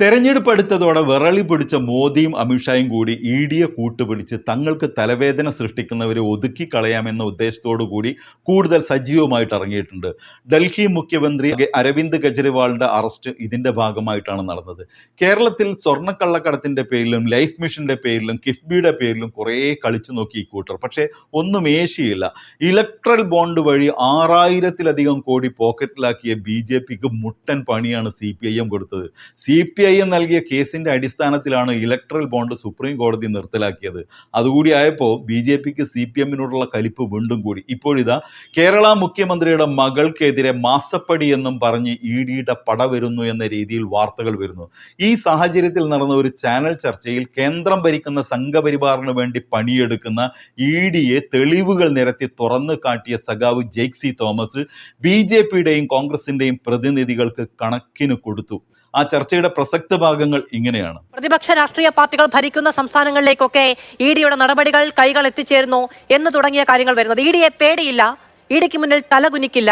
തെരഞ്ഞെടുപ്പ് അടുത്തതോടെ വിറളി പിടിച്ച മോദിയും അമിത്ഷായും കൂടി ഇ ഡിയെ കൂട്ടുപിടിച്ച് തങ്ങൾക്ക് തലവേദന സൃഷ്ടിക്കുന്നവരെ ഒതുക്കി കളയാമെന്ന ഉദ്ദേശത്തോടു കൂടി കൂടുതൽ സജീവമായിട്ട് ഇറങ്ങിയിട്ടുണ്ട്. ഡൽഹി മുഖ്യമന്ത്രി അരവിന്ദ് കെജ്രിവാളിന്റെ അറസ്റ്റ് ഇതിന്റെ ഭാഗമായിട്ടാണ് നടന്നത്. കേരളത്തിൽ സ്വർണക്കള്ളക്കടത്തിന്റെ പേരിലും ലൈഫ് മിഷന്റെ പേരിലും കിഫ്ബിയുടെ പേരിലും കുറേ കളിച്ചു നോക്കി ഈ കൂട്ടർ. പക്ഷേ ഒന്നും ഏശിയില്ല. ഇലക്ട്രൽ ബോണ്ട് വഴി ആറായിരത്തിലധികം കോടി പോക്കറ്റിലാക്കിയ ബി ജെ പിക്ക് മുട്ടൻ പണിയാണ് സി പി ഐ എം കൊടുത്തത്. സി പി ഐ എം നൽകിയ കേസിന്റെ അടിസ്ഥാനത്തിലാണ് ഇലക്ട്രൽ ബോണ്ട് സുപ്രീം കോടതി നിർത്തലാക്കിയത്. അതുകൂടി ആയപ്പോൾ ബി ജെ പിക്ക് സി പി എമ്മിനോടുള്ള കലിപ്പ് വീണ്ടും കൂടി. ഇപ്പോഴിതാ കേരള മുഖ്യമന്ത്രിയുടെ മകൾക്കെതിരെ മാസപ്പടി എന്നും പറഞ്ഞ് ഇ ഡിയുടെ പട വരുന്നു എന്ന രീതിയിൽ വാർത്തകൾ വരുന്നു. ഈ സാഹചര്യത്തിൽ നടന്ന ഒരു ചാനൽ ചർച്ചയിൽ കേന്ദ്രം ഭരിക്കുന്ന സംഘപരിവാറിന് വേണ്ടി പണിയെടുക്കുന്ന ഇ ഡിയെ തെളിവുകൾ നിരത്തി തുറന്നു കാട്ടിയ സഖാവ് ജെയ്ക്സി തോമസ് ബി ജെ പിയുടെയും കോൺഗ്രസിന്റെയും പ്രതിനിധികൾക്ക് കണക്കിന് കൊടുത്തു. ആ ചർച്ചയുടെ പ്രസക്ത ഭാഗങ്ങൾ ഇങ്ങനെയാണ്. പ്രതിപക്ഷ രാഷ്ട്രീയ പാർട്ടികൾ ഭരിക്കുന്ന സംസ്ഥാനങ്ങളിലേക്കൊക്കെ ഇ ഡിയുടെ നടപടികൾ കൈകൾ എത്തിച്ചേരുന്നു എന്ന് തുടങ്ങിയ കാര്യങ്ങൾ വരുന്നത്. ഇ ഡിയെ പേടിയില്ല. ഇ ഡിക്ക് മുന്നിൽ തലകുനിക്കില്ല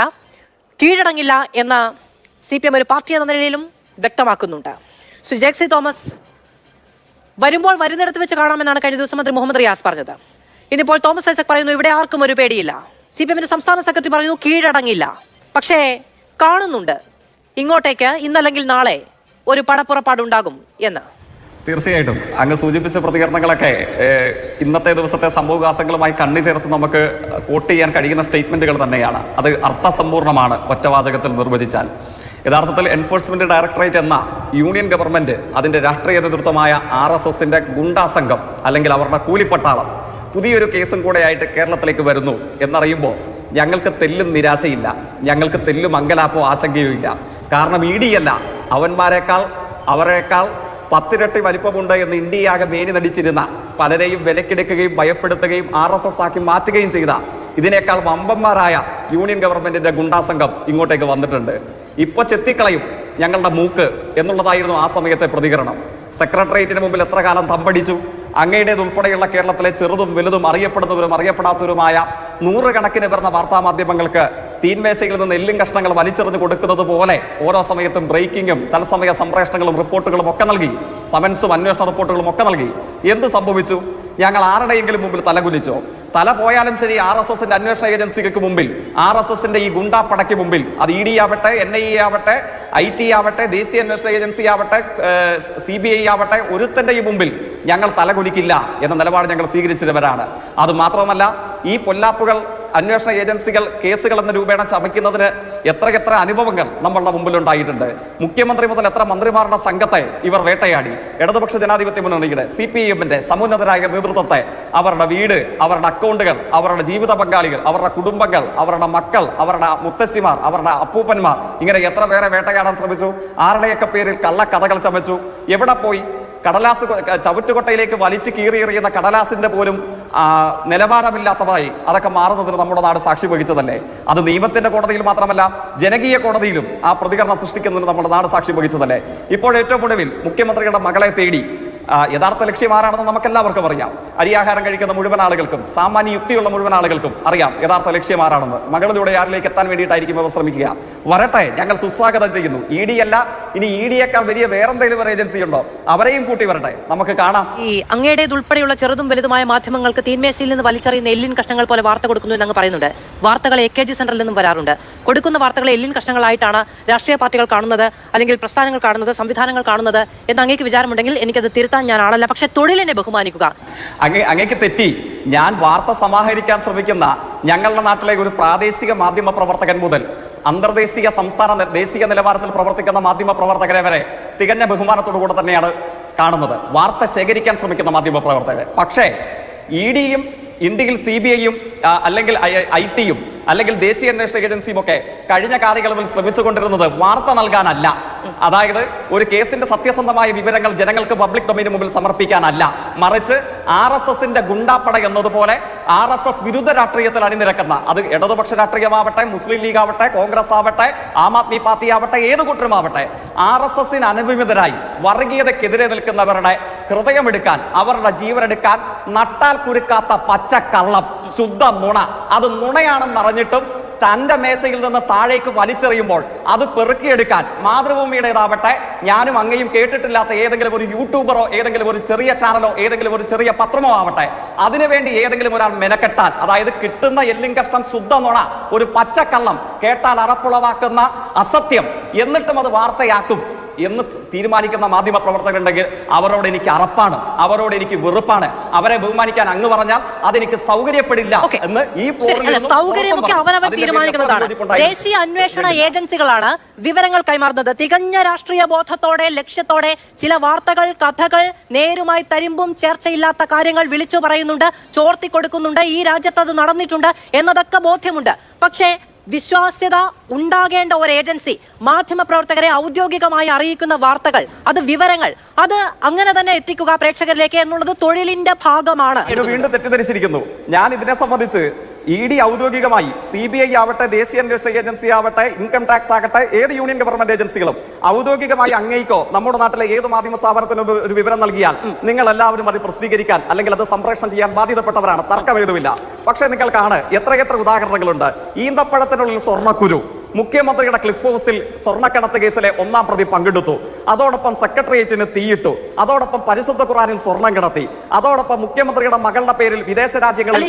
കീഴടങ്ങില്ല എന്ന സി പി എം ഒരു പാർട്ടി എന്ന നിലയിലും വ്യക്തമാക്കുന്നുണ്ട്. ശ്രീ ജേക്സി തോമസ് വരുമ്പോൾ വരുന്നിടത്ത് വെച്ച് കാണാമെന്നാണ് കഴിഞ്ഞ ദിവസം മന്ത്രി മുഹമ്മദ് റിയാസ് പറഞ്ഞത്. ഇന്നിപ്പോൾ തോമസ് ഐസക് പറയുന്നു ഇവിടെ ആർക്കും ഒരു പേടിയില്ല. സി പി എമ്മിന്റെ സംസ്ഥാന സെക്രട്ടറി പറയുന്നു കീഴടങ്ങില്ല. പക്ഷേ കാണുന്നുണ്ട്. ഇങ്ങോട്ടേക്ക് ഇന്നല്ലെങ്കിൽ നാളെ ഒരു പടപ്പുറപ്പാടുണ്ടാകും എന്ന്. തീർച്ചയായിട്ടും. അങ്ങ് സൂചിപ്പിച്ച പ്രതികരണങ്ങളൊക്കെ ഇന്നത്തെ ദിവസത്തെ സംഭവവികാസങ്ങളുമായി കണ്ണി ചേർത്ത് നമുക്ക് കോട്ട് ചെയ്യാൻ കഴിയുന്ന സ്റ്റേറ്റ്മെന്റുകൾ തന്നെയാണ്. അത് അർത്ഥസമ്പൂർണമാണ് ഒറ്റവാചകത്തിൽ നിർവചിച്ചാൽ. യഥാർത്ഥത്തിൽ എൻഫോഴ്സ്മെന്റ് ഡയറക്ടറേറ്റ് എന്ന യൂണിയൻ ഗവൺമെന്റ് അതിന്റെ രാഷ്ട്രീയ നേതൃത്വമായ ആർ എസ് എസിന്റെ ഗുണ്ടാസംഘം അല്ലെങ്കിൽ അവരുടെ കൂലിപ്പട്ടാളം പുതിയൊരു കേസും കൂടെയായിട്ട് കേരളത്തിലേക്ക് വരുന്നു എന്നറിയുമ്പോൾ ഞങ്ങൾക്ക് തെല്ലും നിരാശയില്ല ഞങ്ങൾക്ക് തെല്ലും അങ്കലാപ്പോ ആശങ്കയോ ഇല്ല കാരണം ഇ ഡി അല്ല അവന്മാരെക്കാൾ അവരെക്കാൾ പത്തിരട്ടി വലിപ്പമുണ്ട് എന്ന് ഇന്ത്യയാകെ മേനി നടിച്ചിരുന്ന പലരെയും വിലക്കെടുക്കുകയും ഭയപ്പെടുത്തുകയും ആർ എസ് എസ് ആക്കി മാറ്റുകയും ചെയ്ത ഇതിനേക്കാൾ വമ്പന്മാരായ യൂണിയൻ ഗവൺമെന്റിന്റെ ഗുണ്ടാസംഘം ഇങ്ങോട്ടേക്ക് വന്നിട്ടുണ്ട്. ഇപ്പൊ ചെത്തിക്കളയും ഞങ്ങളുടെ മൂക്ക് എന്നുള്ളതായിരുന്നു ആ സമയത്തെ പ്രതികരണം. സെക്രട്ടേറിയറ്റിന് മുമ്പിൽ എത്ര കാലം തമ്പടിച്ചു അങ്ങയുടേതുൾപ്പെടെയുള്ള കേരളത്തിലെ ചെറുതും വലുതും അറിയപ്പെടുന്നവരും അറിയപ്പെടാത്തവരുമായ നൂറുകണക്കിന് വരുന്ന വാർത്താ മാധ്യമങ്ങൾക്ക് തീൻമേശയിൽ നിന്ന് എല്ലും കഷ്ണങ്ങൾ വലിച്ചെറിഞ്ഞു കൊടുക്കുന്നത് പോലെ ഓരോ സമയത്തും ബ്രേക്കിങ്ങും തത്സമയ സംപ്രേഷണങ്ങളും റിപ്പോർട്ടുകളും ഒക്കെ നൽകി. സമൻസും അന്വേഷണ റിപ്പോർട്ടുകളും ഒക്കെ നൽകി. എന്ത് സംഭവിച്ചു? ഞങ്ങൾ ആരുടെയെങ്കിലും മുമ്പിൽ തലകുലിച്ചോ തല പോയാലും ശരി ആർ എസ് എസിന്റെ അന്വേഷണ ഏജൻസികൾക്ക് മുമ്പിൽ. ആർ എസ് എസിന്റെ ഈ ഗുണ്ടാപ്പടയ്ക്ക് മുമ്പിൽ. അത് ഇ ഡി ആവട്ടെ എൻ ഐ എ ആവട്ടെ ഐ ടി ആവട്ടെ ദേശീയ അന്വേഷണ ഏജൻസി ആവട്ടെ സി ബി ഐ ആവട്ടെ ഒരുത്തന്റെ ഈ മുമ്പിൽ ഞങ്ങൾ തലകുലിക്കില്ല എന്ന നിലപാട് ഞങ്ങൾ സ്വീകരിച്ചിരുന്നവരാണ്. അത് മാത്രമല്ല ഈ പൊല്ലാപ്പുകൾ അന്വേഷണ ഏജൻസികൾ കേസുകൾ എന്ന രൂപേണ ചമയ്ക്കുന്നതിന് എത്രയെത്ര അനുഭവങ്ങൾ നമ്മളുടെ മുമ്പിൽ ഉണ്ടായിട്ടുണ്ട് മുഖ്യമന്ത്രി മുതൽ എത്ര മന്ത്രിമാരുടെ സംഘത്തെ ഇവർ വേട്ടയാടി. ഇടതുപക്ഷ ജനാധിപത്യ മുന്നണിയുടെ സി പി എമ്മിന്റെ സമുന്നതരായ നേതൃത്വത്തെ അവരുടെ വീട് അവരുടെ അക്കൗണ്ടുകൾ അവരുടെ ജീവിത പങ്കാളികൾ അവരുടെ കുടുംബങ്ങൾ അവരുടെ മക്കൾ അവരുടെ മുത്തശ്ശിമാർ അവരുടെ അപ്പൂപ്പന്മാർ ഇങ്ങനെ എത്ര പേരെ വേട്ടയാടാൻ ശ്രമിച്ചു? ആരുടെയൊക്കെ പേരിൽ കള്ളക്കഥകൾ ചമച്ചു? എവിടെ പോയി? കടലാസ് ചവിറ്റുകൊട്ടയിലേക്ക് വലിച്ചു കീറിയെറിയുന്ന കടലാസിന്റെ പോലും നിലവാരമില്ലാത്തതായി അതൊക്കെ മാറുന്നതിന് നമ്മുടെ നാട് സാക്ഷി വഹിച്ചതല്ലേ? അത് നിയമത്തിന്റെ കോടതിയിൽ മാത്രമല്ല ജനകീയ കോടതിയിലും ആ പ്രതികരണം സൃഷ്ടിക്കുന്നതിന് നമ്മുടെ നാട് സാക്ഷി വഹിച്ചതല്ലേ? ഇപ്പോൾ ഏറ്റവും ഒടുവിൽ മുഖ്യമന്ത്രിയുടെ മകളെ തേടി യഥാർത്ഥ ലക്ഷ്യം ആരാണെന്ന് നമുക്കെല്ലാവർക്കും അറിയാം. അരിയാഹാരം കഴിക്കുന്ന മുഴുവൻ ആളുകൾക്കും സാമാന്യ യുക്തിയുള്ള മുഴുവൻ ആളുകൾക്കും അറിയാം യഥാർത്ഥ ലക്ഷ്യം ആരാണെന്ന്. മകളിലൂടെ ആരിലേക്ക് എത്താൻ വേണ്ടിയിട്ടായിരിക്കും അവർ ശ്രമിക്കുക. വരട്ടെ ഞങ്ങൾ സുസ്വാഗതം ചെയ്യുന്നു. ഇ ഡി അല്ല ഇനി ഇ ഡിയേക്കാൾ വലിയ വേറെന്തെങ്കിലും ഒരു ഏജൻസി ഉണ്ടോ? അവരെയും കൂട്ടി വരട്ടെ. നമുക്ക് കാണാം. ഈ അങ്ങയുടേതുൾപ്പെടെയുള്ള ചെറുതും വലുതുമായ മാധ്യമങ്ങൾക്ക് തീന്മേശയിൽ നിന്ന് വലിച്ചെറിയുന്ന എല്ലിൻ കഷ്ണങ്ങൾ പോലെ വാർത്ത കൊടുക്കുന്നു എന്നങ്ങ് പറയുന്നുണ്ട്. വാർത്തകൾ എ കെ ജി സെന്ററിൽ നിന്നും വരാറുണ്ട്. കൊടുക്കുന്ന വാർത്തകളെ എല്ലിൻ കഷ്ണങ്ങളായിട്ടാണ് രാഷ്ട്രീയ പാർട്ടികൾ കാണുന്നത് അല്ലെങ്കിൽ പ്രസ്ഥാനങ്ങൾ കാണുന്നത് സംവിധാനങ്ങൾ കാണുന്നത് എന്ന് അങ്ങേക്ക് വിചാരമുണ്ടെങ്കിൽ എനിക്കത് തിരുത്താൻ ഞാൻ ആളല്ല. പക്ഷെ തൊഴിലിനെ ബഹുമാനിക്കുക. അങ്ങേ അങ്ങേക്ക് തെറ്റി. ഞാൻ വാർത്ത സമാഹരിക്കാൻ ശ്രമിക്കുന്ന ഞങ്ങളുടെ നാട്ടിലെ ഒരു പ്രാദേശിക മാധ്യമ പ്രവർത്തകൻ മുതൽ അന്തർദേശീയ സംസ്ഥാന ദേശീയ നിലവാരത്തിൽ പ്രവർത്തിക്കുന്ന മാധ്യമ പ്രവർത്തകരെ വരെ തികഞ്ഞ ബഹുമാനത്തോടു കൂടെ തന്നെയാണ് കാണുന്നത്. വാർത്ത ശേഖരിക്കാൻ ശ്രമിക്കുന്ന മാധ്യമ പ്രവർത്തകരെ. പക്ഷേ ഇ ഡിയും ഇന്ത്യയിൽ സി ബി ഐയും അല്ലെങ്കിൽ ഐ ടിയും അല്ലെങ്കിൽ ദേശീയ അന്വേഷണ ഏജൻസിയും ഒക്കെ കഴിഞ്ഞ കാലയളവിൽ ശ്രമിച്ചുകൊണ്ടിരുന്നത് വാർത്ത നൽകാനല്ല. അതായത് ഒരു കേസിന്റെ സത്യസന്ധമായ വിവരങ്ങൾ ജനങ്ങൾക്ക് പബ്ലിക് ഡൊമൈന് മുമ്പിൽ സമർപ്പിക്കാനല്ല. മറിച്ച് ആർ എസ് എസിന്റെ ഗുണ്ടാപ്പട എന്നതുപോലെ ആർ എസ് എസ് വിരുദ്ധ രാഷ്ട്രീയത്തിൽ അണിനിരക്കുന്ന അത് ഇടതുപക്ഷ രാഷ്ട്രീയമാവട്ടെ മുസ്ലിം ലീഗ് ആവട്ടെ കോൺഗ്രസ് ആവട്ടെ ആം ആദ്മി പാർട്ടി ആവട്ടെ ഏത് കൂട്ടരുമാവട്ടെ ആർ എസ് എസിന് അനുവിമിതരായി വർഗീയതക്കെതിരെ നിൽക്കുന്നവരുടെ ഹൃദയമെടുക്കാൻ അവരുടെ ജീവനെടുക്കാൻ നട്ടാൽ കുരുക്കാത്ത പച്ചക്കള്ളം ശുദ്ധ നുണ അത് നുണയാണെന്ന് അറിഞ്ഞിട്ടും തന്റെ മേശയിൽ നിന്ന് താഴേക്ക് വലിച്ചെറിയുമ്പോൾ അത് പെറുക്കിയെടുക്കാൻ മാതൃഭൂമിയുടേതാവട്ടെ ഞാനും അങ്ങയും കേട്ടിട്ടില്ലാത്ത ഏതെങ്കിലും ഒരു യൂട്യൂബറോ ഏതെങ്കിലും ഒരു ചെറിയ ചാനലോ ഏതെങ്കിലും ഒരു ചെറിയ പത്രമോ ആവട്ടെ അതിനുവേണ്ടി ഏതെങ്കിലും ഒരാൾ മെനക്കെട്ടാൽ അതായത് കിട്ടുന്ന എല്ലും കഷ്ടം ശുദ്ധ നുണ ഒരു പച്ചക്കള്ളം കേട്ടാൽ അറപ്പുളവാക്കുന്ന അസത്യം എന്നിട്ടും അത് വാർത്തയാക്കും. എന്ന് തീരുമാനിക്കുന്ന മാധ്യമ പ്രവർത്തകരുണ്ടെങ്കിൽ അവരോട് എനിക്ക് അറപ്പാണ് അവരോട് എനിക്ക് വെറുപ്പാണ്. അവരെ ബഹുമാനിക്കാൻ അങ്ങ് പറഞ്ഞാൽ അതെനിക്ക് സൗകര്യപ്പെടില്ല എന്ന് ഈ സൗകര്യമൊക്കെ അവനവൻ തീരുമാനിക്കുന്നതാണ്. ദേശീയ അന്വേഷണ ഏജൻസികളാണ് വിവരങ്ങൾ കൈമാറുന്നത്. തികഞ്ഞ രാഷ്ട്രീയ ബോധത്തോടെ ലക്ഷ്യത്തോടെ ചില വാർത്തകൾ കഥകൾ നേരുമായി തരിമ്പും ചേർച്ചയില്ലാത്ത കാര്യങ്ങൾ വിളിച്ചു പറയുന്നുണ്ട് ചോർത്തി കൊടുക്കുന്നുണ്ട് ഈ രാജ്യത്ത് അത് നടന്നിട്ടുണ്ട് എന്നതൊക്കെ ബോധ്യമുണ്ട്. പക്ഷേ വിശ്വാസ്യത ഉണ്ടാകേണ്ട ഒരു ഏജൻസി. മാധ്യമപ്രവർത്തകരെ ഔദ്യോഗികമായി അറിയിക്കുന്ന വാർത്തകൾ അത് വിവരങ്ങൾ അത് അങ്ങനെ തന്നെ എത്തിക്കുക പ്രേക്ഷകരിലേക്ക് എന്നുള്ളത് തൊഴിലിന്റെ ഭാഗമാണ്. വീണ്ടും തെറ്റിദ്ധരിച്ചിരിക്കുന്നു. ഞാൻ ഇതിനെ സംബന്ധിച്ച് ഇ ഡി ഔദ്യോഗികമായി സി ബി ഐ ആവട്ടെ ദേശീയ അന്വേഷണ ഏജൻസി ആവട്ടെ ഇൻകം ടാക്സ് ആകട്ടെ ഏത് യൂണിയൻ ഗവൺമെന്റ് ഏജൻസികളും ഔദ്യോഗികമായി അങ്ങേക്കോ നമ്മുടെ നാട്ടിലെ ഏത് മാധ്യമ സ്ഥാപനത്തിനും ഒരു- വിവരം നൽകിയാൽ നിങ്ങൾ എല്ലാവരും അത് പ്രസിദ്ധീകരിക്കാൻ അല്ലെങ്കിൽ അത് സംപ്രേഷണം ചെയ്യാൻ ബാധ്യതപ്പെട്ടവരാണ്. തർക്കമേതുമില്ല. പക്ഷേ നിങ്ങൾക്കാണ് എത്രയെത്ര ഉദാഹരണങ്ങളുണ്ട്. ഈന്തപ്പഴത്തിനുള്ളിൽ സ്വർണക്കുരു. മുഖ്യമന്ത്രിയുടെ ക്ലിഫ് ഹൗസിൽ സ്വർണക്കടത്ത് കേസിലെ ഒന്നാം പ്രതി പങ്കെടുത്തു. അതോടൊപ്പം സെക്രട്ടേറിയറ്റിന് തീയിട്ടു. അതോടൊപ്പം പരിശുദ്ധ ഖുറാനിൽ സ്വർണം കടത്തി. അതോടൊപ്പം മുഖ്യമന്ത്രിയുടെ മകളുടെ പേരിൽ വിദേശ രാജ്യങ്ങളിൽ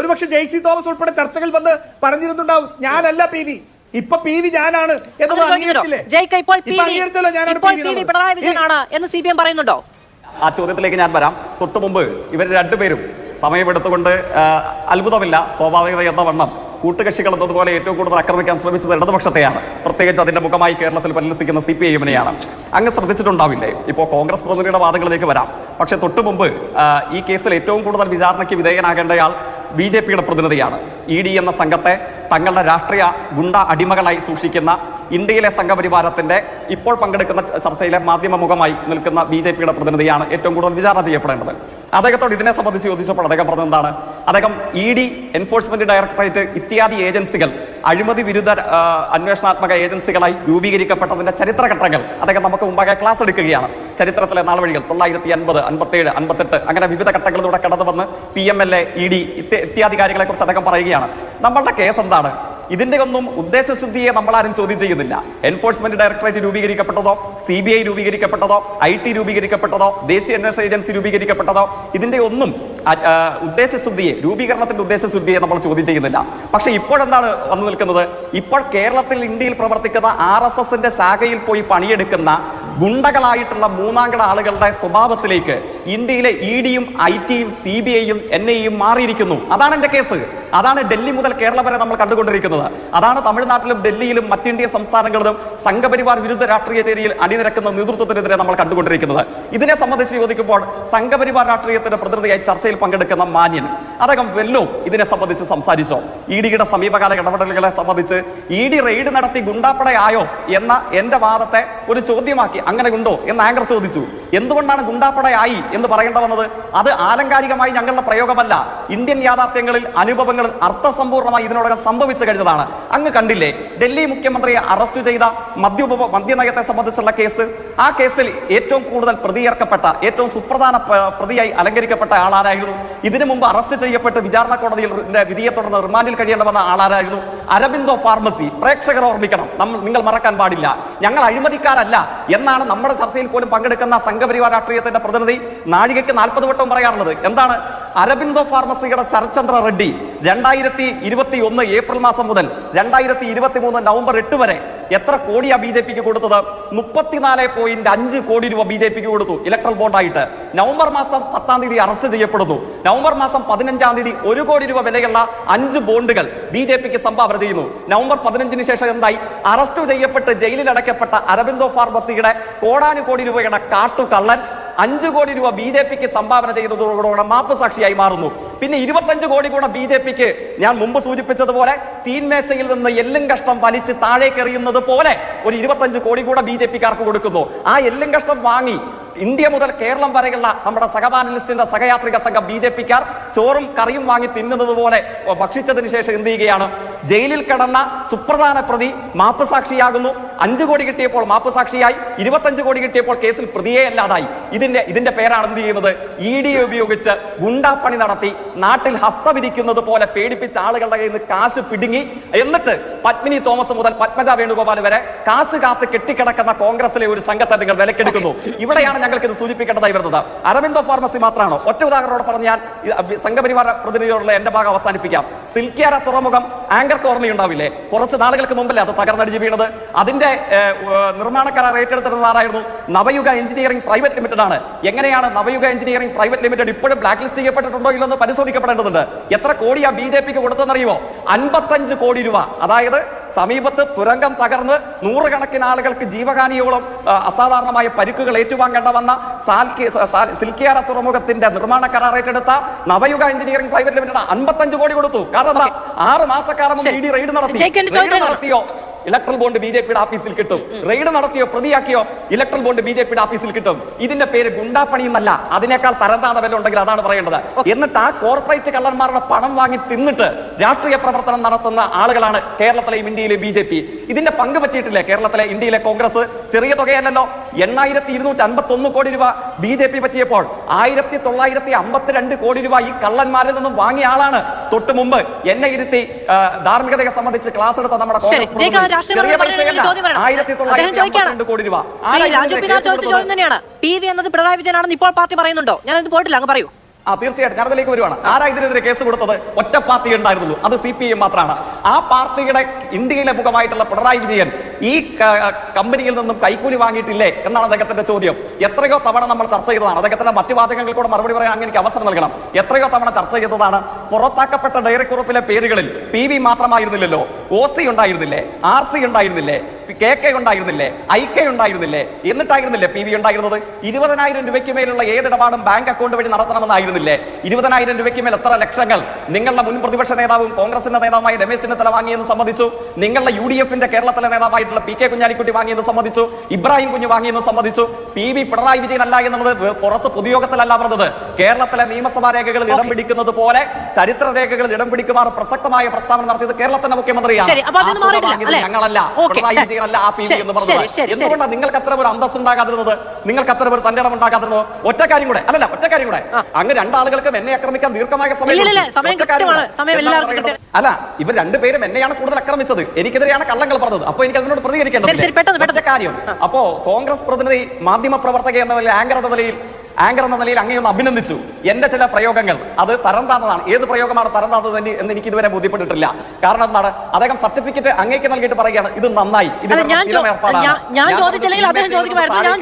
ഒരുപക്ഷെ ജെയ്സി തോമസ് ഉൾപ്പെടെ ചർച്ചകൾ വന്ന് പറഞ്ഞിരുന്നുണ്ടാവും. ഞാനല്ല പി വി. ഇപ്പൊ പി വി ഞാനാണ് എന്നത് അത് അംഗീകരിച്ചില്ലേ? അംഗീകരിച്ചല്ലോ ഞാനാണ് എന്ന് സി പി എം പറയുന്നുണ്ടോ? ആ ചോദ്യത്തിലേക്ക് ഞാൻ വരാം. തൊട്ടു മുമ്പ് ഇവർ രണ്ടുപേരും സമയമെടുത്തുകൊണ്ട് അത്ഭുതമില്ല സ്വാഭാവികത എന്ന വണ്ണം. കൂട്ടുകക്ഷികൾ എന്നതുപോലെ ഏറ്റവും കൂടുതൽ ആക്രമിക്കാൻ ശ്രമിച്ചത് ഇടതുപക്ഷത്തെയാണ്. പ്രത്യേകിച്ച് അതിന്റെ മുഖമായി കേരളത്തിൽ പരിലസിക്കുന്ന സി പി ഐ എമ്മിനെയാണ്. അങ്ങ് ശ്രദ്ധിച്ചിട്ടുണ്ടാവില്ലേ? ഇപ്പോൾ കോൺഗ്രസ് പ്രതിനിധിയുടെ വാദങ്ങളിലേക്ക് വരാം. പക്ഷേ തൊട്ടു മുമ്പ് ഈ കേസിൽ ഏറ്റവും കൂടുതൽ വിചാരണയ്ക്ക് വിധേയനാകേണ്ടയാൾ ബി ജെ പിയുടെ പ്രതിനിധിയാണ്. ഇ ഡി എന്ന സംഘത്തെ തങ്ങളുടെ രാഷ്ട്രീയ ഗുണ്ട അടിമകളായി സൂക്ഷിക്കുന്ന ഇന്ത്യയിലെ സംഘപരിവാരത്തിന്റെ ഇപ്പോൾ പങ്കെടുക്കുന്ന ചർച്ചയിലെ മാധ്യമ മുഖമായി നിൽക്കുന്ന ബി ജെ പിയുടെ പ്രതിനിധിയാണ് ഏറ്റവും കൂടുതൽ വിചാരണ ചെയ്യപ്പെടേണ്ടത്. അദ്ദേഹത്തോട് ഇതിനെ സംബന്ധിച്ച് ചോദിച്ചപ്പോൾ അദ്ദേഹം പറഞ്ഞത് അദ്ദേഹം ഇ ഡി എൻഫോഴ്സ്മെന്റ് ഡയറക്ടറേറ്റ് ഇത്യാദി ഏജൻസികൾ അഴിമതി വിരുദ്ധ അന്വേഷണാത്മക ഏജൻസികളായി രൂപീകരിക്കപ്പെട്ടതിന്റെ ചരിത്രഘട്ടങ്ങൾ അദ്ദേഹം നമുക്ക് മുമ്പാകെ ക്ലാസ് എടുക്കുകയാണ്. ചരിത്രത്തിലെ നാൾവഴികൾ തൊള്ളായിരത്തി അൻപത് അൻപത്തേഴ് അൻപത്തെട്ട് അങ്ങനെ വിവിധ ഘട്ടങ്ങളിലൂടെ കടന്നു വന്ന് P M L A E D ഇത്യാദി കാര്യങ്ങളെ കുറിച്ച് അദ്ദേഹം പറയുകയാണ്. നമ്മളുടെ കേസ് എന്താണ്? ഇതിന്റെ ഒന്നും ഉദ്ദേശശുദ്ധിയെ ആരും ചോദ്യം ചെയ്യുന്നില്ല. എൻഫോഴ്സ്മെന്റ് ഡയറക്ടറേറ്റ് രൂപീകരിക്കപ്പെട്ടതോ സി ബി ഐ രൂപീകരിക്കപ്പെട്ടതോ ഐ ടി രൂപീകരിക്കപ്പെട്ടതോ ദേശീയ അന്വേഷണ ഏജൻസി രൂപീകരിക്കപ്പെട്ടതോ ഇതിന്റെ ഒന്നും ഉദ്ദേശശുദ്ധിയെ രൂപീകരണത്തിന്റെ ഉദ്ദേശശുദ്ധിയെ നമ്മൾ ചോദ്യം ചെയ്യുന്നില്ല. പക്ഷെ ഇപ്പോഴെന്താണ് വന്നു നിൽക്കുന്നത്? ഇപ്പോൾ കേരളത്തിൽ ഇന്ത്യയിൽ പ്രവർത്തിക്കുന്ന ആർ എസ് എസിന്റെ ശാഖയിൽ പോയി പണിയെടുക്കുന്ന ഗുണ്ടകളായിട്ടുള്ള മൂന്നാംകട ആളുകളുടെ സ്വഭാവത്തിലേക്ക് ഇന്ത്യയിലെ ഇ ഡിയും ഐ ടിയും സി ബി ഐയും എൻ ഐയും മാറിയിരിക്കുന്നു. അതാണ് എന്റെ കേസ്. അതാണ് ഡൽഹി മുതൽ കേരളം വരെ നമ്മൾ കണ്ടുകൊണ്ടിരിക്കുന്നത്. അതാണ് തമിഴ്നാട്ടിലും ഡൽഹിയിലും മറ്റിന്ത്യൻ സംസ്ഥാനങ്ങളിലും സംഘപരിവാർ വിരുദ്ധ രാഷ്ട്രീയ ചേരിയിൽ അണിനിരക്കുന്ന നേതൃത്വത്തിനെതിരെ നമ്മൾ കണ്ടുകൊണ്ടിരിക്കുന്നത്. ഇതിനെ സംബന്ധിച്ച് ചോദിക്കുമ്പോൾ സംഘപരിവാർ രാഷ്ട്രീയത്തിന്റെ പ്രതിനിധിയായി ചർച്ചയിൽ പങ്കെടുക്കുന്ന മാന്യൻ. അദ്ദേഹം വെല്ലോ ഇതിനെ സംബന്ധിച്ച് സംസാരിച്ചോ? ഇ ഡിയുടെ സമീപകാല ഇടപെടലുകളെ സംബന്ധിച്ച് ഇ ഡി റെയ്ഡ് നടത്തി ഗുണ്ടാപ്പടയായോ എന്ന എന്റെ വാദത്തെ ഒരു ചോദ്യമാക്കി അങ്ങനെ ഉണ്ടോ എന്ന് ആങ്കർ ചോദിച്ചു. എന്തുകൊണ്ടാണ് ഗുണ്ടാപ്പടയായി എന്ന് പറയേണ്ട വന്നത്? അത് ആലങ്കാരികമായി ഞങ്ങളുടെ പ്രയോഗമല്ല. ഇന്ത്യൻ യാഥാർത്ഥ്യങ്ങളിൽ അനുഭവങ്ങളിൽ അർത്ഥസമ്പൂർണമായി ഇതിനോടകം സംഭവിച്ചു കഴിഞ്ഞതാണ്. അങ്ങ് കണ്ടില്ലേ? ഡൽഹി മുഖ്യമന്ത്രിയെ അറസ്റ്റ് ചെയ്ത മദ്യ മദ്യനയത്തെ സംബന്ധിച്ചുള്ള കേസ് ആ കേസിൽ ഏറ്റവും കൂടുതൽ പ്രതിയേർക്കപ്പെട്ട ഏറ്റവും സുപ്രധാന പ്രതിയായി അലങ്കരിക്കപ്പെട്ട ആളാരായിരുന്നു? ഇതിനു മുമ്പ് അറസ്റ്റ് ചെയ്യപ്പെട്ട് വിചാരണ കോടതിയിൽ വിധിയെ തുടർന്ന് റിമാൻഡിൽ കഴിയേണ്ട വന്ന ആളാരായിരുന്നു? അരബിന്ദോ ഫാർമസി. പ്രേക്ഷകർ ഓർമ്മിക്കണം നമ്മൾ നിങ്ങൾ മറക്കാൻ പാടില്ല. ഞങ്ങൾ അഴിമതിക്കാരല്ല എന്നാണ് നമ്മുടെ ചർച്ചയിൽ പോലും പങ്കെടുക്കുന്ന സംഘപരിവാർ രാഷ്ട്രീയത്തിന്റെ പ്രതിനിധി നാഴികയ്ക്ക് നാൽപ്പത് വട്ടം പറയാറുള്ളത്. എന്താണ്? അരബിന്ദോ ഫാർമസിയുടെ ശരത്ചന്ദ്ര റെഡ്ഡി രണ്ടായിരത്തി ഇരുപത്തി ഒന്ന് ഏപ്രിൽ മാസം മുതൽ രണ്ടായിരത്തി ഇരുപത്തി മൂന്ന് നവംബർ എട്ട് വരെ എത്ര കോടിയാണ് ബി ജെ പിക്ക് കൊടുത്തത്? മുപ്പത്തിനാല് പോയിന്റ് അഞ്ച് കോടി രൂപ ബി ജെ പിക്ക് കൊടുത്തു. ഇലക്ട്രൽ ബോണ്ടായിട്ട് നവംബർ മാസം പത്താം തീയതി അറസ്റ്റ് ചെയ്യപ്പെടുന്നു. നവംബർ മാസം പതിനഞ്ചാം തീയതി ഒരു കോടി രൂപ വിലയുള്ള അഞ്ച് ബോണ്ടുകൾ ബി ജെ പിക്ക് സംഭാവന ചെയ്യുന്നു. നവംബർ പതിനഞ്ചിന് ശേഷം എന്തായി? അറസ്റ്റ് ചെയ്യപ്പെട്ട് ജയിലിൽ അടയ്ക്കപ്പെട്ട അരബിന്ദോ ഫാർമസിയുടെ കോടാനുകോടി രൂപയുടെ കാട്ടുകള്ളൻ അഞ്ച് കോടി രൂപ ബി ജെ പിക്ക് സംഭാവന ചെയ്തതോടുകൂടെ മാപ്പ് സാക്ഷിയായി മാറുന്നു. പിന്നെ ഇരുപത്തഞ്ച് കോടി കൂടെ ബി ജെ പിക്ക് ഞാൻ മുമ്പ് സൂചിപ്പിച്ചതുപോലെ തീൻമേശയിൽ നിന്ന് എല്ലും കഷ്ടം വലിച്ച് താഴേക്കെറിയുന്നത് പോലെ ഒരു ഇരുപത്തഞ്ച് കോടി കൂടെ ബി ജെ പിക്കാർക്ക് കൊടുക്കുന്നു. ആ എല്ലും കഷ്ടം വാങ്ങി ഇന്ത്യ മുതൽ കേരളം വരെയുള്ള നമ്മുടെ സഹപാനലിസ്റ്റിന്റെ സഹയാത്രിക സംഘം ബി ജെ പിക്കാർ ചോറും കറിയും വാങ്ങി തിന്നുന്നത് പോലെ ഭക്ഷിച്ചതിന് ശേഷം എന്ത് ചെയ്യുകയാണ്? ജയിലിൽ കിടന്ന സുപ്രധാന പ്രതി മാപ്പ് സാക്ഷിയാകുന്നു അഞ്ചു കോടി കിട്ടിയപ്പോൾ മാപ്പ് സാക്ഷിയായി ഇരുപത്തഞ്ച് കോടി കിട്ടിയപ്പോൾ കേസിൽ പ്രതിയെ അല്ലാതായി. ഇതിന്റെ ഇതിന്റെ പേരാണ് എന്ത് ചെയ്യുന്നത്? ഇ ഡി ഉപയോഗിച്ച് ഗുണ്ടാപ്പണി നടത്തി നാട്ടിൽ ഹസ്ത വിരിക്കുന്നത് പോലെ പേടിപ്പിച്ച ആളുകളുടെ കയ്യിൽ നിന്ന് കാശ് പിടുങ്ങി. എന്നിട്ട് പത്മിനി തോമസ് മുതൽ പത്മജ വേണുഗോപാൽ വരെ കാശ് കാത്ത് കെട്ടിക്കിടക്കുന്ന കോൺഗ്രസിലെ ഒരു സംഘത്തെ നിങ്ങൾ വിലക്കെടുക്കുന്നു. ഇവിടെയാണ് ഞങ്ങൾക്ക് ഇത് സൂചിപ്പിക്കേണ്ടതായി വരുന്നത് അരവിന്ദോ ഫാർമസി മാത്രമാണോ? ഒറ്റ ഉദാഹരണത്തോടെ പറഞ്ഞാൽ സംഘപരിവാര പ്രതിനിധിയോടുള്ള എന്റെ ഭാഗം അവസാനിപ്പിക്കാം. സിൽക്കിയാര തുറമുഖം ആങ്കർക്ക് ഓർമ്മയുണ്ടാവില്ലേ കുറച്ച് നാളുകൾക്ക് മുമ്പല്ലേ അത് തകർന്നടിഞ്ഞ് വീണത്. അതിന്റെ നിർമ്മാണ കരാർ ഏറ്റെടുത്തിരുന്ന ആരായിരുന്നു നവയുഗ എഞ്ചിനീയറിംഗ് പ്രൈവറ്റ് ലിമിറ്റഡ് ആണ്. എങ്ങനെയാണ് നവയുഗ എഞ്ചിനീയറിംഗ് പ്രൈവറ്റ് ലിമിറ്റഡ് ഇപ്പോഴും ബ്ലാക്ക് ലിസ്റ്റ് ചെയ്യപ്പെട്ടിട്ടുണ്ടോ ഇല്ലെന്ന് പരിശോധിക്കപ്പെടേണ്ടതുണ്ട്. എത്ര കോടിയാ ബി ജെ പിക്ക് കൊടുത്തെന്നറിയുമോ അൻപത്തഞ്ച് കോടി രൂപ. അതായത് സമീപത്ത് തുരങ്കം തകർന്ന് നൂറുകണക്കിന് ആളുകൾക്ക് ജീവഹാനിയോളം അസാധാരണമായ പരിക്കുകൾ ഏറ്റുവാങ്ങേണ്ട വന്ന സാൽക്കി- സിൽക്കിയാറ സിൽക്കിയാര തുറമുഖത്തിന്റെ നിർമ്മാണ കരാർ ഏറ്റെടുത്ത നവയുഗ എഞ്ചിനീയറിംഗ് പ്രൈവറ്റ് ലിമിറ്റഡ് അൻപത്തഞ്ച് കോടി കൊടുത്തു. കാരണം ആറ് മാസക്കാലം റെയ്ഡ് നടത്തി. റെയ്ഡ് നടത്തിയോ? ഇലക്ട്രൽ ബോണ്ട് ബി ജെ പിയുടെ ഓഫീസിൽ കിട്ടും. റെയ്ഡ് നടത്തിയോ പ്രതിയാക്കിയോ ഇലക്ട്രൽ ബോണ്ട് ബി ജെ പിയുടെ ഓഫീസിൽ കിട്ടും. ഇതിന്റെ പേര് ഗുണ്ടാപ്പണി എന്നല്ല അതിനേക്കാൾ തരംതാണ വല്ല ഉണ്ടെങ്കിൽ അതാണ് പറയേണ്ടത്. എന്നിട്ട് ആ കോർപ്പറേറ്റ് കള്ളന്മാരുടെ പണം വാങ്ങി തിന്നിട്ട് രാഷ്ട്രീയ പ്രവർത്തനം നടത്തുന്ന ആളുകളാണ് കേരളത്തിലെയും ഇന്ത്യയിലെയും ബി ജെ പി ഇതിന്റെ പങ്ക് പറ്റിയിട്ടില്ലേ? കേരളത്തിലെ ഇന്ത്യയിലെ കോൺഗ്രസ് ചെറിയ തുകയല്ലല്ലോ. എണ്ണായിരത്തി ഇരുന്നൂറ്റി അൻപത്തി ഒന്ന് കോടി രൂപ ബി ജെ പി പറ്റിയപ്പോൾ ആയിരത്തി തൊള്ളായിരത്തി അമ്പത്തിരണ്ട് കോടി രൂപ ഈ കള്ളന്മാരിൽ നിന്നും വാങ്ങിയ ആളാണ്. തൊട്ടു മുമ്പ് എന്നെ ഇരുത്തി ധാർമ്മികതയെ സംബന്ധിച്ച് ക്ലാസ് എടുത്ത നമ്മുടെ കോൺഗ്രസ് ചോദ്യം തന്നെയാണ്. പി വി എന്നത് പിണറായി വിജയനാണെന്ന് ഇപ്പോൾ പാർട്ടി പറയുന്നുണ്ടോ? ഞാനത് പോയിട്ടില്ല അങ്ങ് പറയൂ. ആ തീർച്ചയായിട്ടും. ഞാനതിലേക്ക് വരുവാണ്. ആരാ ഇതിനെതിരെ കേസ് കൊടുത്തത്? ഒറ്റ പാർട്ടി ഉണ്ടായിരുന്നുള്ളൂ. അത് സി പി എം മാത്രമാണ് ആ പാർട്ടിയുടെ ഇന്ത്യയിലെ മുഖമായിട്ടുള്ള പിണറായി വിജയൻ ഈ കമ്പനിയിൽ നിന്നും കൈക്കൂലി വാങ്ങിയിട്ടില്ലേ എന്നാണ് അദ്ദേഹത്തിന്റെ ചോദ്യം. എത്രയോ തവണ നമ്മൾ ചർച്ച ചെയ്തതാണ്. അദ്ദേഹത്തിന്റെ മറ്റു വാചകങ്ങൾ കൂടെ മറുപടി പറയാൻ അങ്ങനെ അവസരം നൽകണം. എത്രയോ തവണ ചർച്ച ചെയ്തതാണ്. പുറത്താക്കപ്പെട്ട ഡയറി കുറിപ്പിലെ പേരുകളിൽ പി വി മാത്രമായിരുന്നില്ലല്ലോ. ഒ സി ഉണ്ടായിരുന്നില്ലേ? ആർ സി ഉണ്ടായിരുന്നില്ലേ? കെ കെ ഉണ്ടായിരുന്നില്ലേ? ഐ കെ ഉണ്ടായിരുന്നില്ലേ? എന്നിട്ടായിരുന്നില്ലേ പി വി ഉണ്ടായിരുന്നത്? ഇരുപതിനായിരം രൂപയ്ക്ക് മേലുള്ള ഏതിടപാടും ബാങ്ക് അക്കൗണ്ട് വഴി നടത്തണമെന്നായിരുന്നില്ലേ? ഇരുപതിനായിരം രൂപയ്ക്ക് മേൽ എത്ര ലക്ഷങ്ങൾ നിങ്ങളുടെ മുൻ പ്രതിപക്ഷ നേതാവും കോൺഗ്രസിന്റെ നേതാവുമായ രമേശ് ചെന്നിത്തല വാങ്ങിയെന്ന് സംബന്ധിച്ചു നിങ്ങളുടെ യു ഡി എഫിന്റെ കേരളത്തിലെ നേതാവായിട്ടുള്ള പി കെ കുഞ്ഞാലിക്കുട്ടി വാങ്ങിയെന്ന് സംബന്ധിച്ചു ഇബ്രാഹിം കുഞ്ഞു വാങ്ങിയെന്ന് സംബന്ധിച്ചു പി വി പിണറായി വിജയൻ അല്ല എന്നുള്ളത് പുറത്ത് പൊതുയോഗത്തിലല്ല പറഞ്ഞത്. കേരളത്തിലെ നിയമസഭാ രേഖകളിൽ ഇടം പിടിക്കുന്നത് പോലെ ചരിത്ര രേഖകളിൽ ഇടം പിടിക്കുമാർ പ്രസക്തമായ പ്രസ്താവന നടത്തിയത് കേരളത്തിന്റെ മുഖ്യമന്ത്രിയാണ്? ഞങ്ങളല്ല. പിണറായി വിജയൻ അല്ല ആ പി വി എന്ന് പറഞ്ഞത്. എന്തുകൊണ്ടാണ് നിങ്ങൾക്ക് അത്ര ഒരു അന്തസ് ഉണ്ടാകാതിരുന്നത്? നിങ്ങൾക്ക് അത്ര ഒരു തന്റെ ഇടം ഉണ്ടാകാതിരുന്നത്? ഒറ്റ കാര്യം കൂടെ അല്ലല്ല ഒറ്റ കാര്യം കൂടെ. അങ്ങ് രണ്ടാളുകൾക്കും എന്നെ ആക്രമിക്കാൻ ദീർഘമായ സമയം? അല്ല ഇവർ രണ്ടുപേരും എന്നെയാണ് കൂടുതൽ ആക്രമിച്ചത്. എനിക്കെതിരെയാണ് കള്ളങ്ങൾ പറഞ്ഞത്. അപ്പൊ എനിക്ക് അതിനോട് പ്രതികരിക്കേണ്ടത് പെട്ടെന്ന്, പെട്ടെന്ന്. കാര്യം. അപ്പോ കോൺഗ്രസ് പ്രതിനിധി മാധ്യമ പ്രവർത്തക എന്ന നിലയിൽ ആങ്കർ എന്ന നിലയിൽ ആങ്കർ എന്ന നിലയിൽ അങ്ങനെ ഒന്ന് അഭിനന്ദിച്ചു. എന്റെ ചില പ്രയോഗങ്ങൾ അത് തരംതാന്നതാണ്. ഏത് പ്രയോഗമാണ് തരം താന്നത് എന്ന് എനിക്ക് ഇതുവരെ ബോധ്യപ്പെട്ടിട്ടില്ല. കാരണം എന്താണ്? അദ്ദേഹം സർട്ടിഫിക്കറ്റ് അങ്ങേക്ക് നൽകിയിട്ട് പറയുകയാണ് ഇത് നന്നായി. ഇത് ഞാൻ ചോദിച്ചില്ലെങ്കിൽ അദ്ദേഹം ചോദിക്കുമായിരുന്നു. ഞാൻ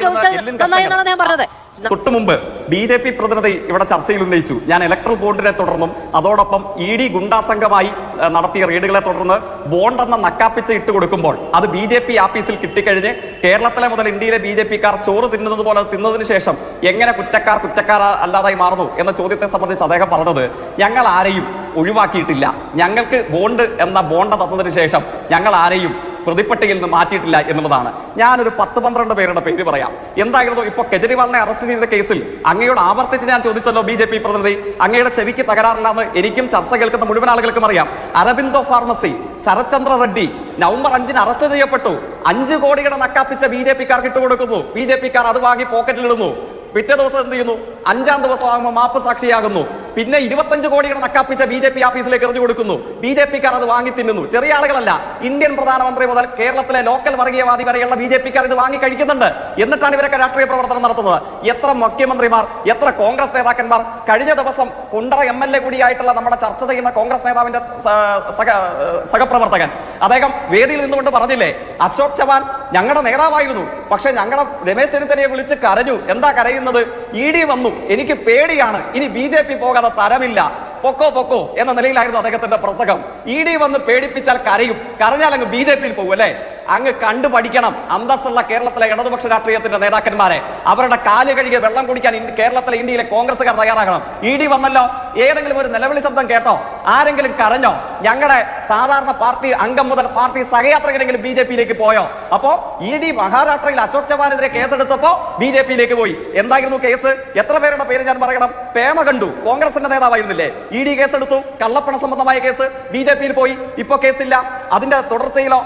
നന്നായി എന്നാണ് ഞാൻ പറഞ്ഞത്. തൊട്ടു മുമ്പ് ബി ജെ പി പ്രതിനിധി ഇവിടെ ചർച്ചയിൽ ഉന്നയിച്ചു. ഞാൻ ഇലക്ട്രൽ ബോണ്ടിനെ തുടർന്നും അതോടൊപ്പം ഇ ഡി ഗുണ്ടാസംഘമായി നടത്തിയ റെയ്ഡുകളെ തുടർന്ന് ബോണ്ട് എന്ന നക്കാപ്പിച്ച് ഇട്ട് കൊടുക്കുമ്പോൾ അത് ബി ജെ പി ആഫീസിൽ കിട്ടിക്കഴിഞ്ഞ് കേരളത്തിലെ മുതൽ ഇന്ത്യയിലെ ബി ജെ പിക്കാർ ചോറ് തിന്നുന്നത് പോലെ തിന്നതിന് ശേഷം എങ്ങനെ കുറ്റക്കാർ കുറ്റക്കാർ അല്ലാതായി മാറുന്നു എന്ന ചോദ്യത്തെ സംബന്ധിച്ച് അദ്ദേഹം പറഞ്ഞത് ഞങ്ങൾ ആരെയും ഒഴിവാക്കിയിട്ടില്ല. ഞങ്ങൾക്ക് ബോണ്ട് എന്ന ബോണ്ട തന്നതിന് ശേഷം ഞങ്ങൾ ആരെയും പ്രതിപ്പട്ടികയിൽ നിന്ന് മാറ്റിയിട്ടില്ല എന്നുള്ളതാണ്. ഞാനൊരു പത്ത് പന്ത്രണ്ട് പേരുടെ പേര് പറയാം. എന്തായിരുന്നു ഇപ്പൊ കെജ്രിവാളിനെ അറസ്റ്റ് ചെയ്ത കേസിൽ? അങ്ങയോട് ആവർത്തിച്ച് ഞാൻ ചോദിച്ചല്ലോ ബി ജെ പി പ്രതിനിധി. അങ്ങയുടെ ചെവിക്ക് തകരാറില്ലാന്ന് എനിക്കും ചർച്ച കേൾക്കുന്ന മുഴുവൻ ആളുകൾക്കും അറിയാം. അരബിന്ദോ ഫാർമസി ശരത്ചന്ദ്ര റെഡ്ഡി നവംബർ അഞ്ചിന് അറസ്റ്റ് ചെയ്യപ്പെട്ടു. അഞ്ചു കോടിയുടെ നക്കാപ്പിച്ച ബി ജെ പിക്കാർക്ക് ഇട്ടുകൊടുക്കുന്നു. ബി ജെ പിക്കാർ അത് വാങ്ങി പോക്കറ്റിലിടുന്നു. പിറ്റേ ദിവസം എന്ത് ചെയ്യുന്നു? അഞ്ചാം ദിവസമാകുമ്പോൾ മാപ്പ് സാക്ഷിയാകുന്നു. പിന്നെ ഇരുപത്തഞ്ച് കോടിയുടെ നക്കാപ്പിച്ച ബി ജെ പി ആഫീസിലേക്ക് എറിഞ്ഞു കൊടുക്കുന്നു. ബി ജെ പിക്കാർ അത് വാങ്ങി തിന്നുന്നു ചെറിയ ആളുകളല്ല. ഇന്ത്യൻ പ്രധാനമന്ത്രി മുതൽ കേരളത്തിലെ ലോക്കൽ വർഗീയവാദി വരെയുള്ള ബി ജെ പിക്കാർ ഇത് വാങ്ങി കഴിക്കുന്നുണ്ട് എന്നിട്ടാണ് ഇവരൊക്കെ രാഷ്ട്രീയ പ്രവർത്തനം നടത്തുന്നത്. എത്ര മുഖ്യമന്ത്രിമാർ എത്ര കോൺഗ്രസ് നേതാക്കന്മാർ കഴിഞ്ഞ ദിവസം കുണ്ടറ എം എൽ എ കൂടിയായിട്ടുള്ള നമ്മുടെ ചർച്ച ചെയ്യുന്ന കോൺഗ്രസ് നേതാവിന്റെ സഹ സഹപ്രവർത്തകൻ. അദ്ദേഹം വേദിയിൽ നിന്നുകൊണ്ട് പറഞ്ഞില്ലേ അശോക് ചവാൻ ഞങ്ങളുടെ നേതാവായിരുന്നു. പക്ഷെ ഞങ്ങളുടെ രമേശ് ചെന്നിത്തലയെ വിളിച്ച് കരഞ്ഞു. എന്താ കരയുന്നത്? ഇ ഡി വന്നു. എനിക്ക് പേടിയാണ്. ഇനി ബി ജെ പി പോകാതെ തരമില്ല. പൊക്കോ പൊക്കോ എന്ന നിലയിലായിരുന്നു അദ്ദേഹത്തിന്റെ പ്രസംഗം. ഇ ഡി വന്ന് പേടിപ്പിച്ചാൽ കരയും. കരഞ്ഞാൽ അങ്ങ് ബി ജെ പിയിൽ പോകും അല്ലേ? അങ്ങ് കണ്ടു പഠിക്കണം അന്തസ്സുള്ള കേരളത്തിലെ ഇടതുപക്ഷ രാഷ്ട്രീയത്തിന്റെ നേതാക്കന്മാരെ. അവരുടെ കാൽ കഴുകിയ വെള്ളം കുടിക്കാൻ കേരളത്തിലെ ഇന്ത്യയിലെ കോൺഗ്രസ്സുകാർ തയ്യാറാകണം. ഇ ഡി വന്നല്ലോ. ഏതെങ്കിലും ഒരു നിലവിളി ശബ്ദം കേട്ടോ. ആരെങ്കിലും കരഞ്ഞോ? ഞങ്ങളുടെ സാധാരണ പാർട്ടി അംഗം മുതൽ പാർട്ടി സഹയാത്രകരെങ്കിലും ബി ജെ പിയിലേക്ക് പോയോ? അപ്പോ ഇ ഡി മഹാരാഷ്ട്രയിൽ അശോക് ചവാനെതിരെ കേസെടുത്തപ്പോ ബി ജെ പിയിലേക്ക് പോയി. എന്തായിരുന്നു കേസ്? എത്ര പേരുടെ പേര് ഞാൻ പറയണം? പേമ കണ്ടു കോൺഗ്രസിന്റെ നേതാവായിരുന്നില്ലേ? ഇ ഡി കേസെടുത്തു കള്ളപ്പണ സംബന്ധമായ കേസ് ബി ജെ പിയിൽ പോയി. ഇപ്പൊ കേസില്ല. അതിന്റെ തുടർച്ചയിലോ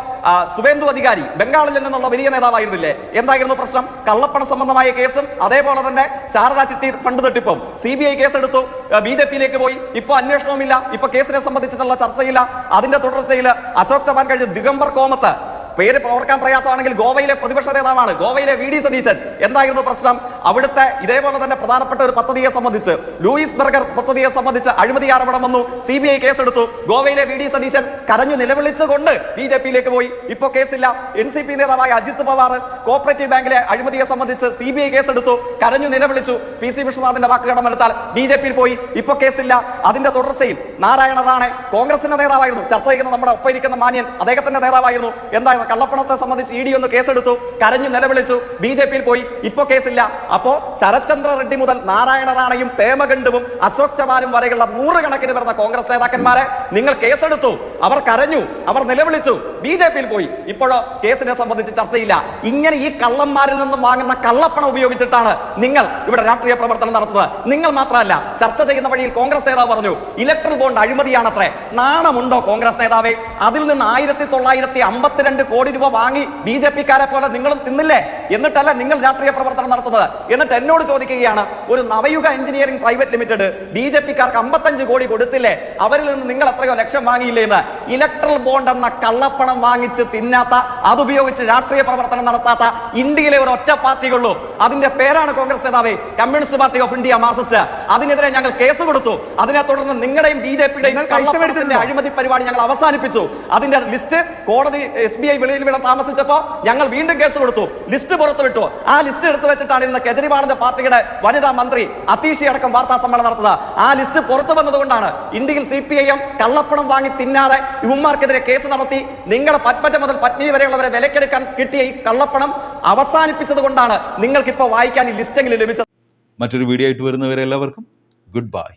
സുവേന്ദു അധികാരി ബംഗാളിൽ നിന്നുള്ള വലിയ നേതാവായിരുന്നില്ലേ? എന്തായിരുന്നു പ്രശ്നം? കള്ളപ്പണ സംബന്ധമായ കേസും അതേപോലെ തന്നെ ശാരദാ ചിട്ടി ഫണ്ട് തട്ടിപ്പും. സി ബി ഐ കേസെടുത്തു ബി ജെ പിയിലേക്ക് പോയി. ഇപ്പൊ അന്വേഷണവുമില്ല. ഇപ്പൊ കേസിനെ സംബന്ധിച്ചിട്ടുള്ള ചർച്ചയില്ല. അതിന്റെ തുടർച്ചയിൽ അശോക് ചവാൻ കഴിഞ്ഞ ദിഗംബർ കോമത്ത് പേര് ഓർക്കാൻ പ്രയാസമാണെങ്കിൽ ഗോവയിലെ പ്രതിപക്ഷ നേതാവാണ്. ഗോവയിലെ വി ഡി സതീശൻ. എന്തായിരുന്നു പ്രശ്നം? അവിടുത്തെ ഇതേപോലെ തന്നെ പ്രധാനപ്പെട്ട ഒരു പദ്ധതിയെ സംബന്ധിച്ച് ലൂയിസ് ബർഗർ പദ്ധതിയെ സംബന്ധിച്ച് അഴിമതി ആരോപണം വന്നു. സി ബി ഐ കേസെടുത്തു. ഗോവയിലെ വി ഡി സതീശൻ കരഞ്ഞു നിലവിളിച്ചുകൊണ്ട് ബി ജെ പിയിലേക്ക് പോയി. ഇപ്പോ കേസില്ല. എൻ സി പി നേതാവായ അജിത് പവാർ കോപ്പറേറ്റീവ് ബാങ്കിലെ അഴിമതിയെ സംബന്ധിച്ച് സി ബി ഐ കേസെടുത്തു കരഞ്ഞു നിലവിളിച്ചു. പി സി വിശ്വനാഥിന്റെ വാക്ക് കടമെടുത്താൽ ബി ജെ പിയിൽ പോയി. ഇപ്പോ കേസില്ല. അതിന്റെ തുടർച്ചയിൽ നാരായണ റാണെ കോൺഗ്രസിന്റെ നേതാവായിരുന്നു. ചർച്ച ചെയ്യുന്ന നമ്മുടെ ഒപ്പം ഇരിക്കുന്ന മാന്യൻ അദ്ദേഹത്തിന്റെ നേതാവായിരുന്നു. എന്താണ് കള്ളപ്പണത്തെ സംബന്ധിച്ച് ഇ ഡി ഒന്ന് കേസെടുത്തു കരഞ്ഞു നിലവിളിച്ചു. ബി ജെ പിയിൽ പോയി. ഇപ്പോ കേസില്ല. അപ്പോ ശരത്ചന്ദ്ര റെഡ്ഡി മുതൽ നാരായണ റാണയും പേമഗണ്ഡുവും അശോക് ചവാനും വരെയുള്ള നൂറുകണക്കിന് വരുന്ന കോൺഗ്രസ് നേതാക്കന്മാരെ നിങ്ങൾ കേസെടുത്തു. അവർ കരഞ്ഞു. അവർ നിലവിളിച്ചു. ബി ജെ പിയിൽ പോയി. ഇപ്പോഴോ കേസിനെ സംബന്ധിച്ച് ചർച്ചയില്ല. ഇങ്ങനെ ഈ കള്ളന്മാരിൽ നിന്നും വാങ്ങുന്ന കള്ളപ്പണം ഉപയോഗിച്ചിട്ടാണ് നിങ്ങൾ ഇവിടെ രാഷ്ട്രീയ പ്രവർത്തനം നടത്തുന്നത്. നിങ്ങൾ മാത്രമല്ല ചർച്ച ചെയ്യുന്ന വഴിയിൽ കോൺഗ്രസ് നേതാവ് പറഞ്ഞു ഇലക്ട്രൽ ബോണ്ട് അഴിമതിയാണത്രേ. നാണമുണ്ടോ കോൺഗ്രസ് നേതാവേ? അതിൽ നിന്ന് ആയിരത്തി തൊള്ളായിരത്തി അമ്പത്തിരണ്ട് കോടി രൂപ വാങ്ങി ബി ജെ പിക്കാരെ പോലെ നിങ്ങളും തിന്നില്ലേ? എന്നിട്ടല്ല നിങ്ങൾ രാഷ്ട്രീയ പ്രവർത്തനം നടത്തുന്നത്. എന്നിട്ട് എന്നോട് ചോദിക്കുകയാണ് ഒരു Navayuga engineering private limited B J പിക്കാർക്ക് അമ്പത്തഞ്ച് കോടി കൊടുത്തില്ലേ? അവരിൽ നിന്ന് നിങ്ങൾ എത്രയോ ലക്ഷം വാങ്ങിയില്ലേ എന്ന്? ഇലക്ട്രൽ ബോണ്ട് എന്ന കള്ളപ്പണം വാങ്ങിച്ച് തിന്നാത്ത അതുപയോഗിച്ച് രാഷ്ട്രീയ പ്രവർത്തനം നടത്താത്ത ഇന്ത്യയിലെ ഒരു ഒറ്റ പാർട്ടിയുള്ളൂ. അതിന്റെ പേരാണ് കോൺഗ്രസ് നേതാവ് communist party of India Marxist. അതിനെതിരെ ഞങ്ങൾ കേസ് കൊടുത്തു. അതിനെ തുടർന്ന് നിങ്ങളുടെയും ബി ജെ പിയുടെയും അഴിമതി പരിപാടി ഞങ്ങൾ അവസാനിപ്പിച്ചു. അതിന്റെ ലിസ്റ്റ് കോടതി എസ് ബി ഐ വെളിയിൽ വീണ താമസിച്ചപ്പോ ഞങ്ങൾ വീണ്ടും കേസ് കൊടുത്തു. ലിസ്റ്റ് പുറത്തുവിട്ടു. ആ ലിസ്റ്റ് എടുത്തു വെച്ചിട്ടാണ് ഇന്ന് കെജ്രിവാളിന്റെ പാർട്ടിയുടെ വനിതാ മന്ത്രി അതീഷി അടക്കം വാർത്താ സമ്മേളനം നടത്തുന്നത് ആ ലിസ്റ്റ് പുറത്തു വന്നതുകൊണ്ടാണ് ഇന്ത്യയിൽ സി പി ഐ എം കള്ളപ്പണം വാങ്ങി തിന്നാതെ ഇവന്മാർക്കെതിരെ കേസ് നടത്തി നിങ്ങളുടെ പത്മജ മുതൽ പത്നി വരെയുള്ളവരെ വിലക്കെടുക്കാൻ കിട്ടിയ ഈ കള്ളപ്പണം അവസാനിപ്പിച്ചത് കൊണ്ടാണ് നിങ്ങൾക്ക് ഇപ്പോൾ വായിക്കാൻ ഈ ലിസ്റ്റെങ്കിലും ലഭിച്ചത്. മറ്റൊരു വീഡിയോ ആയിട്ട് വരുന്നവരെ എല്ലാവർക്കും ഗുഡ് ബൈ.